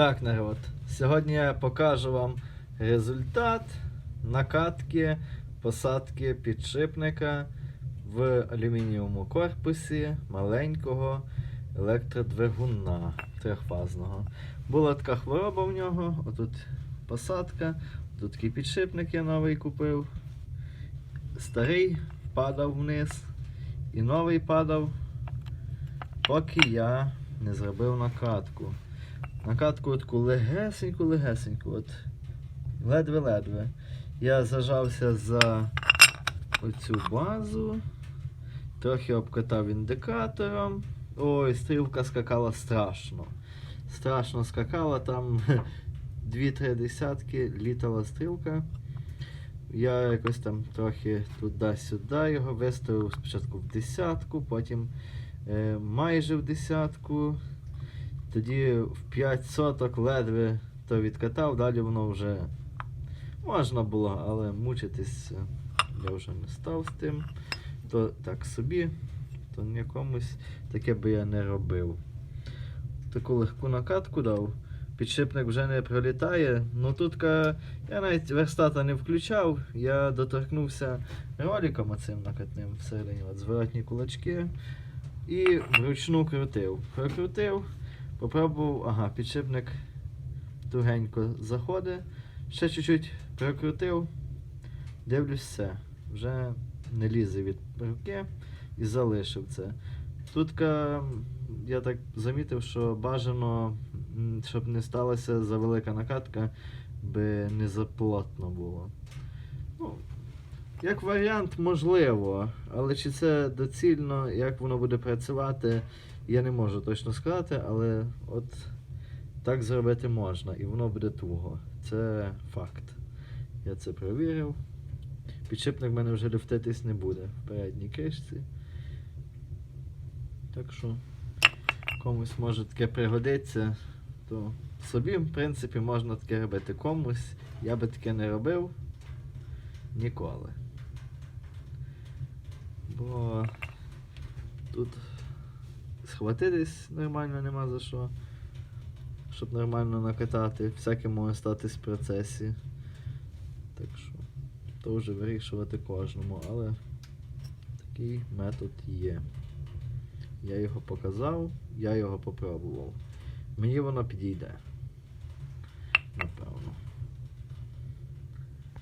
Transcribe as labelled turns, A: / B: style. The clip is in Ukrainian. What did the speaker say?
A: Так, народ. Сьогодні я покажу вам результат накатки посадки підшипника в алюмінієвому корпусі маленького електродвигуна трьохфазного. Була така хвороба в нього, отут посадка, тут такий підшипник я новий купив. Старий падав вниз і новий падав, поки я не зробив накатку. Накатку таку легесеньку, легесеньку, от ледве-ледве. Я зажався за оцю базу, трохи обкатав індикатором. Ой, стрілка скакала страшно. Страшно скакала, там 2-3 десятки літала стрілка. Я якось там трохи туди-сюди його виставив спочатку в десятку, потім е, майже в десятку. Тоді в 5 соток ледве то відкатав, далі воно вже можна було, але мучитись я вже не став з тим. То так собі, то якомусь таке би я не робив. Таку легку накатку дав. Підшипник вже не пролітає. Ну тут я навіть верстата не включав, я доторкнувся роликом оцим накатним всередині, от зворотні кулачки. І вручну крутив. Прокрутив, попробував, ага, підшипник тугенько заходить. Ще чуть-чуть прокрутив, дивлюсь все. Вже не лізе від руки і залишив це. Тут я так замітив, що бажано, щоб не сталася завелика накатка, би не заплотно було. Ну, як варіант, можливо, але чи це доцільно, як воно буде працювати, я не можу точно сказати, але от так зробити можна і воно буде туго. Це факт. Я це перевірив. Підшипник в мене вже люфтитись не буде в передній кришці. Так що комусь може таке пригодиться, то собі, в принципі, можна таке робити. Комусь я би таке не робив ніколи. Бо тут схватитись нормально нема за що. Щоб нормально накатати, всяке може статись в процесі. Так що, то вже вирішувати кожному, але такий метод є. Я його показав, я його попробував. Мені воно підійде.